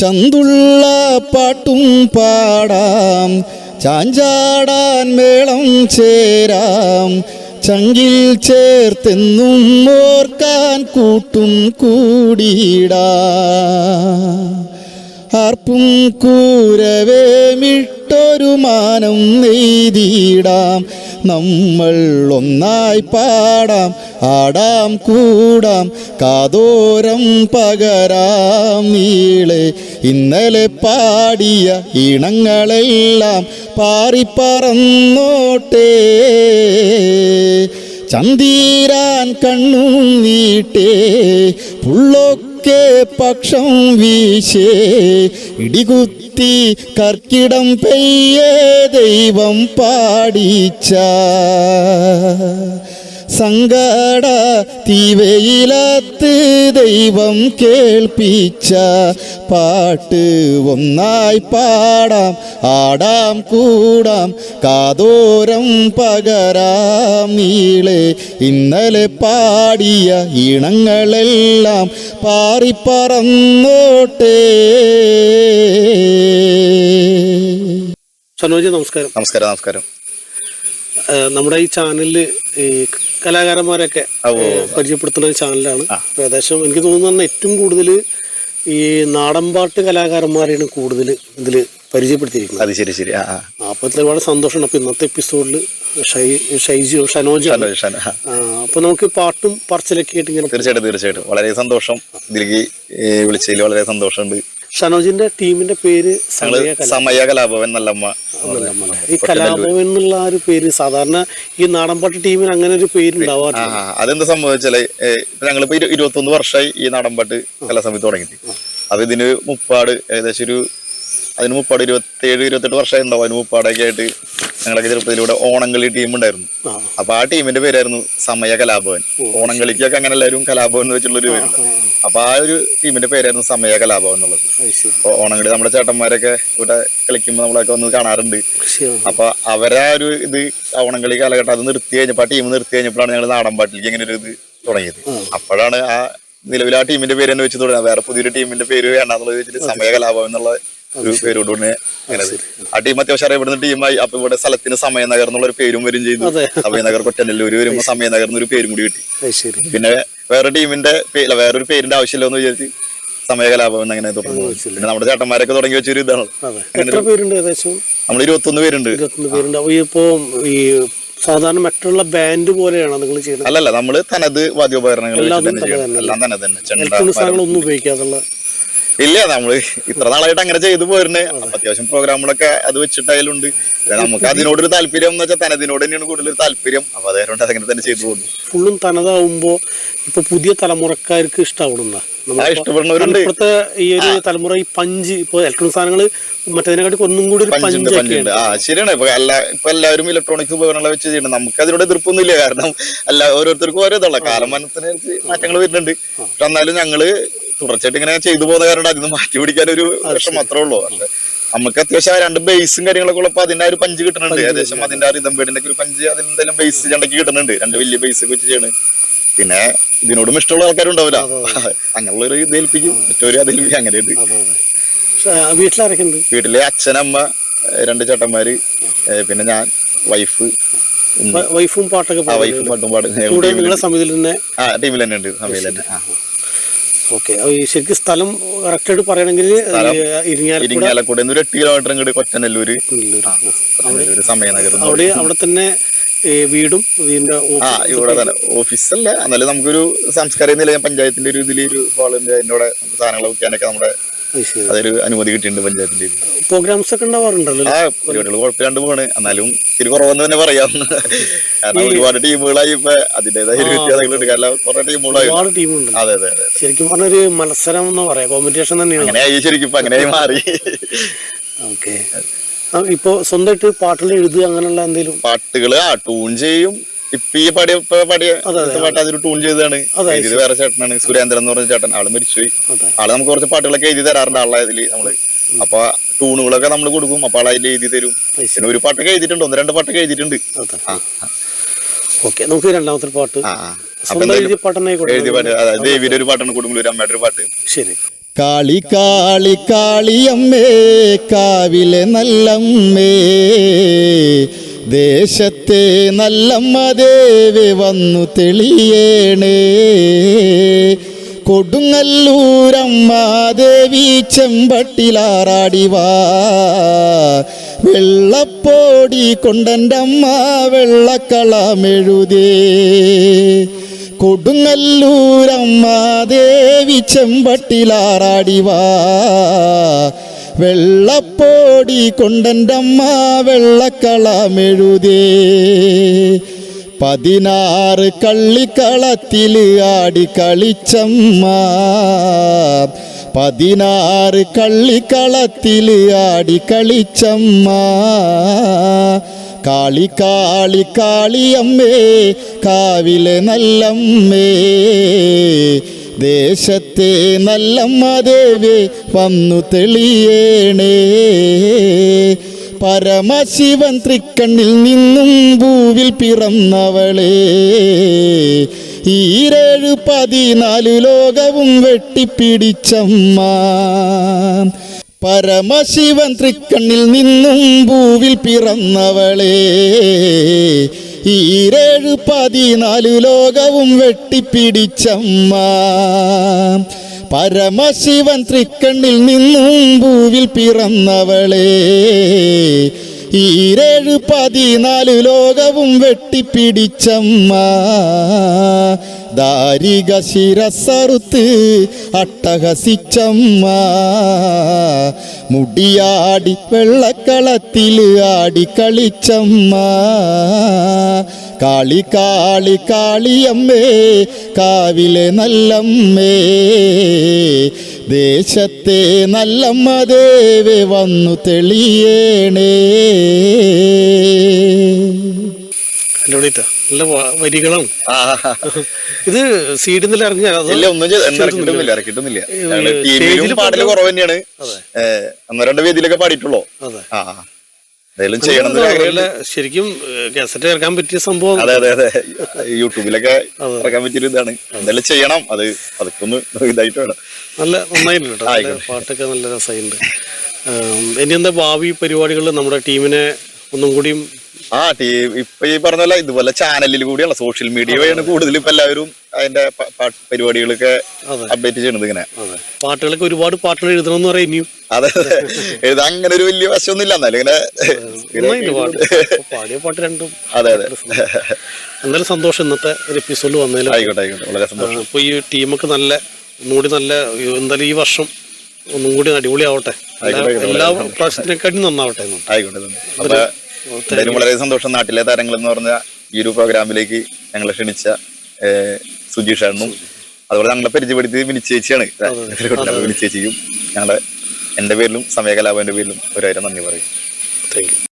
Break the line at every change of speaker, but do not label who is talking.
ചന്തുള്ള പാട്ടും പാടാം. ചാഞ്ചാടാൻ മേളം ചേരാം. ചങ്കിൽ ചേർത്തെന്നും ഓർക്കാൻ കൂട്ടും കൂടിയിടാ. ആർപ്പും കൂരവേ മിട്ടൊരു മാനം നെയ്തിടാം. നമ്മൾ ഒന്നായി പാടാം ആടാം കൂടാം കാതോരം പകരാം. നീളെ ഇന്നലെ പാടിയ ഇണങ്ങളെല്ലാം പാറിപ്പറന്നോട്ടേ. ചന്തീരാൻ കണ്ണും നീട്ടേ പുള്ളൊക്കെ പക്ഷം വീശേ ഇടികുത്തി കർക്കിടം പെയ്യേ ദൈവം പാടിച്ച സങ്കട തീവയിലത്ത് ദൈവം കേൾപ്പിച്ച പാട്ട് ഒന്നായി പാടാം ആടാം കൂടാം കാതോരം പകരാം. നീളെ ഇന്നലെ പാടിയ ഇണങ്ങളെല്ലാം പാറിപ്പറന്നോട്ടേ
സനോജി നമസ്കാരം.
നമസ്കാരം നമസ്കാരം.
നമ്മുടെ ഈ ചാനലിൽ ഈ കലാകാരന്മാരൊക്കെ പരിചയപ്പെടുത്തുന്ന ചാനലാണ്. ഏകദേശം എനിക്ക് തോന്നുന്നു ഏറ്റവും കൂടുതൽ ഈ നാടൻപാട്ട് കലാകാരന്മാരെയാണ് കൂടുതൽ ഇതിൽ പരിചയപ്പെടുത്തിയിരിക്കുന്നത്.
അത് ശരി ശരി.
അപ്പൊ വളരെ സന്തോഷമാണ് അപ്പൊ ഇന്നത്തെ എപ്പിസോഡിൽ ഷൈ ഷൈജു ഷനോജ്
ഷാനു, ഷാനു.
അപ്പൊ നമുക്ക് പാട്ടും പറച്ചിലൊക്കെ ആയിട്ട് ഇങ്ങനെ
തീർച്ചയായിട്ടും തീർച്ചയായിട്ടും. വളരെ സന്തോഷം. ഇതിലേക്ക് വിളിച്ചതിൽ വളരെ സന്തോഷമുണ്ട്.
ഷനോജിന്റെ ടീമിന്റെ പേര് സമയ
കലാഭവൻ നല്ലമ്മ
ഈ കലാഭവൻ എന്നുള്ള ആ ഒരു പേര് സാധാരണ ഈ നാടൻപാട്ട് ടീമിന് അങ്ങനെ ഒരു പേര്
അതെന്ത് സംഭവിച്ചാൽ ഇപ്പൊ ഞങ്ങളിപ്പോ ഇരുപത്തി ഇരുപത്തൊന്ന് വർഷമായി ഈ നാടൻപാട്ട് കലാസമിതി തുടങ്ങിയിട്ട്. അപ്പൊ ഇതിന് മുപ്പാട് ഏകദേശം ഒരു അതിന് മുപ്പാട് ഇരുപത്തേഴ് ഇരുപത്തെട്ട് വർഷമായി ഉണ്ടാവും അതിന് മുപ്പാടൊക്കെ ആയിട്ട് ഞങ്ങളൊക്കെ ചെറുപ്പത്തിലൂടെ ഓണംകളി ടീം ഉണ്ടായിരുന്നു. അപ്പൊ ആ ടീമിന്റെ പേരായിരുന്നു സമയ കലാഭവൻ. ഓണംകളിക്കൊക്കെ അങ്ങനെ എല്ലാവരും കലാഭവൻ എന്ന് വെച്ചുള്ള ഒരു പേരുണ്ട്. അപ്പൊ ആ ഒരു ടീമിന്റെ പേരായിരുന്നു സമയ കലാഭവൻ എന്നുള്ളത്. അപ്പൊ ഓണംകളി നമ്മുടെ ചേട്ടന്മാരൊക്കെ ഇവിടെ കളിക്കുമ്പോൾ നമ്മളൊക്കെ ഒന്ന് കാണാറുണ്ട്. അപ്പൊ അവരെ ആ ഒരു ഇത് ഓണംകളി കാലഘട്ടം അത് നിർത്തി കഴിഞ്ഞപ്പോ ആ ടീം നിർത്തി കഴിഞ്ഞപ്പോഴാണ് ഞങ്ങൾ നാടൻ പാട്ടിലേക്ക് ഇങ്ങനെ ഒരു ഇത് തുടങ്ങിയത്. അപ്പോഴാണ് ആ നിലവിൽ ആ ടീമിന്റെ പേര് തന്നെ വെച്ച് തുടങ്ങാം. വേറെ പുതിയൊരു ടീമിന്റെ പേര് വേണ്ടെന്നുള്ള വെച്ചിട്ട് സമയ കലാഭവൻ എന്നുള്ള ഒരു പേരോടുകൂടി ആ ടീം അത്യാവശ്യം അറിയപ്പെടുന്ന ടീമായി അപ്പൊ ഇവിടെ സ്ഥലത്തിന് സമയനഗർ എന്നുള്ള ഒരു പേരും വരും ചെയ്തു. സമയനഗർ കൊറ്റനല്ലൂര് വരുമ്പോ സമയനഗർ എന്നൊരു പേരും കൂടി കിട്ടി. പിന്നെ വേറെ ടീമിന്റെ വേറൊരു പേരിന്റെ ആവശ്യമില്ല എന്ന് വിചാരിച്ച് സമയകലാപം എന്ന് അങ്ങനെ തുടങ്ങി പിന്നെ നമ്മുടെ ചേട്ടന്മാരൊക്കെ തുടങ്ങി വെച്ചൊരു ഇതാണ്. നമ്മൾ ഇരുപത്തൊന്ന് പേരുണ്ട്.
ഇരുപത്തൊന്ന് പേരുണ്ട്. ഇപ്പോ ഈ സാധാരണ മറ്റുള്ള ബാൻഡ് പോലെയാണ് നിങ്ങൾ ചെയ്യുന്നത്.
അല്ലല്ല നമ്മൾ തനത് വാദ്യോപകരണങ്ങൾ എല്ലാം തന്നെ ചെണ്ട
സാധനങ്ങളൊന്നും ഉപയോഗിക്കാതുള്ള
ഇല്ല നമ്മൾ ഇത്ര നാളായിട്ട് അങ്ങനെ ചെയ്തു പോരുന്നേ. അത്യാവശ്യം പ്രോഗ്രാമുകളൊക്കെ അത് വെച്ചിട്ടായാലുണ്ട്. നമുക്ക് നമുക്ക് അതിനോടൊരു താല്പര്യം എന്ന് വെച്ചാൽ തനതിനോട് തന്നെയാണ് കൂടുതൽ താല്പര്യം. അപ്പൊ അതുകൊണ്ട് അതങ്ങനെ തന്നെ ചെയ്തു പോകുന്നു.
ഫുള്ളും തനതാവുമ്പോ ഇപ്പൊ പുതിയ തലമുറക്കാർക്ക് ഇപ്പോഴത്തെ ഈ ഒരു തലമുറ ഈ പഞ്ച് ഇപ്പൊ ഇലക്ട്രോണിക് സാധനങ്ങൾ മറ്റേതിനെക്കാട്ടി ഒന്നും കൂടി ഒരു
ആ ശരിയാണ്. ഇപ്പൊ എല്ലാ ഇപ്പൊ എല്ലാവരും ഇലക്ട്രോണിക് ഉപകരണങ്ങൾ വെച്ച് ചെയ്യണം നമുക്ക് അതിനോട് എതിർപ്പൊന്നുമില്ല. കാരണം അല്ല ഓരോരുത്തർക്കും ഓരോ ഇതുള്ള കാലം മനസ്സിനനുസരിച്ച് മാറ്റങ്ങൾ വരുന്നുണ്ട്. എന്നാലും ഞങ്ങൾ തുടർച്ചയായിട്ട് ഇങ്ങനെ ചെയ്തു പോകുന്ന കാരണം അതിന് മാറ്റി പിടിക്കാൻ ഒരു വർഷം മാത്രമേ ഉള്ളൂ. നമുക്ക് അത്യാവശ്യം രണ്ട് ബേസും കാര്യങ്ങളൊക്കെ ഉള്ളപ്പോ അതിന്റെ ഒരു പഞ്ച് കിട്ടുന്നുണ്ട്. ഏകദേശം അതിന്റെ ആ റിതം വീടിന്റെ ഒരു പഞ്ച് അതിന്റെ ബേസ് ചണ്ടക്ക് കിട്ടുന്നുണ്ട്. രണ്ട് വലിയ ബേസ് വെച്ച് ചെയ്യണ്. പിന്നെ ഇതിനോടും ഇഷ്ടമുള്ള ആൾക്കാരുണ്ടാവില്ല. അങ്ങനെയുള്ള ഒരു ഇത് ഏൽപ്പിക്കും. മറ്റൊരു അതിൽ അങ്ങനെയുണ്ട്
പക്ഷെ
വീട്ടിലെ അച്ഛനമ്മ അമ്മ രണ്ട് ചേട്ടന്മാര് പിന്നെ ഞാൻ വൈഫ്
വൈഫും പാട്ടൊക്കെ
വൈഫും പാട്ടും പാടും. ടീമിൽ തന്നെ ഉണ്ട്. സമയം തന്നെ.
ഓക്കെ. ശരിക്കും സ്ഥലം കറക്റ്റായിട്ട് പറയണമെങ്കിൽ ഇരിങ്ങാലക്കുട
ഒരു എട്ട് കിലോമീറ്റർ ഇങ്ങോട്ട് കൊറ്റനല്ലൂര്
നെല്ലൂര്.
സമയനഗർ
അവിടെ അവിടെ തന്നെ വീടും
ഇവിടെ തന്നെ. ഓഫീസല്ല. എന്നാലും നമുക്കൊരു സംസ്കാരം നിലയം പഞ്ചായത്തിന്റെ ഒരു ഇതിൽ ഒരു ഹാളുണ്ട് അതിന്റെ കൂടെ സാധനങ്ങൾ വെക്കാനൊക്കെ നമ്മുടെ അതൊരു അനുമതി കിട്ടിയിട്ടുണ്ട് പഞ്ചായത്തിന്റെ
പ്രോഗ്രാംസ് ഒക്കെ ഉണ്ടാവാറുണ്ടല്ലോ
ആ പരിപാടികൾ കുഴപ്പമില്ലാണ്ട് പോണ് എന്നാലും ഇത്തിരി കുറവെന്ന് തന്നെ പറയാം. കാരണം ഒരുപാട് ടീമുകളായി ഇപ്പൊ അതിന്റേതായ വ്യത്യാസങ്ങളുണ്ട്. കാരണം കുറെ ടീമുകളായി.
ഒരുപാട് ടീമുണ്ട്
അതെ അതെ
ശരിക്കും പറഞ്ഞൊരു മത്സരം എന്ന് പറയാം. കോമ്പറ്റീഷൻ തന്നെയാണ്.
അങ്ങനെ ആയി ശരിക്കും. ഇപ്പൊ അങ്ങനെ മാറി.
ഓക്കെ ഇപ്പൊ സ്വന്തമായിട്ട് പാട്ടുകൾ എഴുതുക അങ്ങനെയുള്ള എന്തെങ്കിലും?
പാട്ടുകൾ ആ ട്യൂൺ ചെയ്യും. ഇപ്പൊ ഈ പാടിയ ഇപ്പൊ പാടിയ ഇന്നത്തെ പാട്ട് അതൊരു ടൂൺ ചെയ്തതാണ്. എഴുതിയത് വേറെ ചേട്ടനാണ് സുരേന്ദ്രൻ എന്ന് പറഞ്ഞ ചേട്ടൻ. ആൾ മരിച്ചുപോയി. ആൾ നമുക്ക് കുറച്ച് പാട്ടുകളൊക്കെ എഴുതി തരാറുണ്ട് ആളെ ഇതിൽ നമ്മൾ. അപ്പൊ ടൂണുകളൊക്കെ നമ്മൾ കൊടുക്കും. അപ്പൊ ആൾ അതിൽ എഴുതി തരും. പിന്നെ ഒരു പാട്ടൊക്കെ എഴുതിയിട്ടുണ്ട്. ഒന്ന് രണ്ട് പാട്ടൊക്കെ എഴുതിയിട്ടുണ്ട്.
ഓക്കെ നമുക്ക് രണ്ടാമത്തെ പാട്ട്. എഴുതിയ
അതായത് ദേവിയുടെ ഒരു പാട്ടാണ് കൊടുങ്ങല്ലൂർ അമ്മയുടെ ഒരു പാട്ട്.
ശരി.
കാളി കാളി കാളിയമ്മേ കാവിലെ നല്ലമ്മേ. ദേശത്തെ നല്ലമ്മ ദേവി വന്നു തെളിയേണേ. കൊടുങ്ങല്ലൂരമ്മ ദേവി ചെമ്പട്ടിലാറാടിവാ വെള്ളപ്പോടി കൊണ്ടന്റമ്മ വെള്ളക്കളമെഴുതേ കൊടുങ്ങല്ലൂരമ്മ ദേവി ചെമ്പട്ടിലാറാടിവാ വെള്ളപ്പോടി കൊണ്ടന്റമ്മ വെള്ളക്കളമെഴുതേ പതിനാറ് കള്ളിക്കളത്തിൽ ആടി കളിച്ചമ്മ. പതിനാറ് കള്ളിക്കളത്തിൽ ആടി കളിച്ചമ്മ. കാളി കാളി കാളിയമ്മേ കാവിലെ നല്ലമ്മേ. ദേശത്തെ നല്ലമ്മ ദേവി വന്നു തെളിയേണേ. പരമശിവൻ തൃക്കണ്ണിൽ നിന്നും ഭൂവിൽ പിറന്നവളേ. ഈരേഴ് പതിനാല് ലോകവും വെട്ടിപ്പിടിച്ചമ്മ. പരമശിവൻ തൃക്കണ്ണിൽ നിന്നും ഭൂവിൽ പിറന്നവളേ. ഈരേഴ് പതിനാല് ലോകവും വെട്ടിപ്പിടിച്ചമ്മ. പരമശിവൻ തൃക്കണ്ണിൽ നിന്നും ഭൂവിൽ പിറന്നവളേ. ഈരേഴ് പതിനാല് ലോകവും വെട്ടിപ്പിടിച്ചമ്മ. ദാരിക ശിരസറുത്ത് അട്ടഹസിച്ചമ്മ. മുടിയാടി വെള്ളക്കളത്തിൽ ആടി കളിച്ചമ്മ കാളി കാളി കാളിയമ്മേ കാവിലെ നല്ലമ്മേ. ദേശത്തെ നല്ലമ്മ ദേവി വന്നു തെളിയേണേ.
നല്ല
വരികളും.
ഇത് സീഡിൽ നിന്ന് ഇറങ്ങിയ
ഇല്ല ഒന്നും ചെയ്ത- ഒന്നും ഇറക്കിയിട്ടൊന്നുമില്ല ഇറക്കിയിട്ടൊന്നുമില്ല ഞങ്ങൾ
സ്റ്റേജിൽ
ടീമിലും പാടൽ
പാടും.
കുറവ് തന്നെയാണ്. ഒന്നോ രണ്ടോ വേദിയിലൊക്കെ പാടിയിട്ടുള്ളൂ.
അതെ.
എന്തായാലും ചെയ്യണം
ശരിക്കും കാസറ്റ് ഇറക്കാൻ പറ്റിയ സംഭവം.
അതെ അതെ അതെ. യൂട്യൂബിലൊക്കെ ഇറക്കാൻ പറ്റിയൊരു ഇതാണ്. എന്തെങ്കിലും ചെയ്യണം. അത് അതൊക്കെ ഒന്ന് ഇതായിട്ട് വേണം.
നല്ല നന്നായിട്ടുണ്ട് പാട്ടൊക്കെ നല്ല രസമുണ്ട് ഇനി എന്താ ഭാവി പരിപാടികൾ നമ്മുടെ ടീമിനെ ഒന്നും കൂടിയും
ആ ടീ ഇപ്പൊ ഈ പറഞ്ഞ പോലെ ഇതുപോലെ ചാനലിൽ കൂടിയുള്ള സോഷ്യൽ മീഡിയ വഴിയാണ് കൂടുതൽ ഇപ്പൊ എല്ലാവരും അതിന്റെ പരിപാടികളൊക്കെ അപ്ഡേറ്റ് ചെയ്യണത് ഇങ്ങനെ.
പാട്ടുകളൊക്കെ ഒരുപാട് പാട്ടുകൾ എഴുതണമെന്ന് പറയാം ഇനിയും.
അതെ അതെ. എഴുതാൻ അങ്ങനെ ഒരു വലിയ വശമൊന്നും ഇല്ല എന്നാലും ഇങ്ങനെ
പാട്ട് രണ്ടും
അതെ അതെ.
എന്നാലും സന്തോഷം ഇന്നത്തെ ഒരു എപ്പിസോഡ് വന്നതിൽ
ആയിക്കോട്ടെ ആയിക്കോട്ടെ. വളരെ സന്തോഷം.
ഇപ്പൊ ഈ ടീമൊക്കെ നല്ല ഒന്നുകൂടി നല്ല എന്തായാലും ഈ വർഷം ഒന്നും കൂടി അടിപൊളിയാവട്ടെ. എല്ലാ- പ്രാവശ്യത്തിനെക്കാട്ടി നന്നാവട്ടെ.
ആയിക്കോട്ടെ എന്തായാലും വളരെ സന്തോഷം. നാട്ടിലെ താരങ്ങൾ എന്ന് പറഞ്ഞ ഈ ഒരു പ്രോഗ്രാമിലേക്ക് ഞങ്ങളെ ക്ഷണിച്ച സുജീഷ് അണ്ണും അതുപോലെ ഞങ്ങളെ പരിചയപ്പെടുത്തി വിനിച്ചേച്ചിയാണ് മിനിച്ച് ചേച്ചിക്കും ഞങ്ങളെ എന്റെ പേരിലും സമയ കലാപന്റെ പേരിലും ഒരായിരം നന്ദി പറയും.
Thank you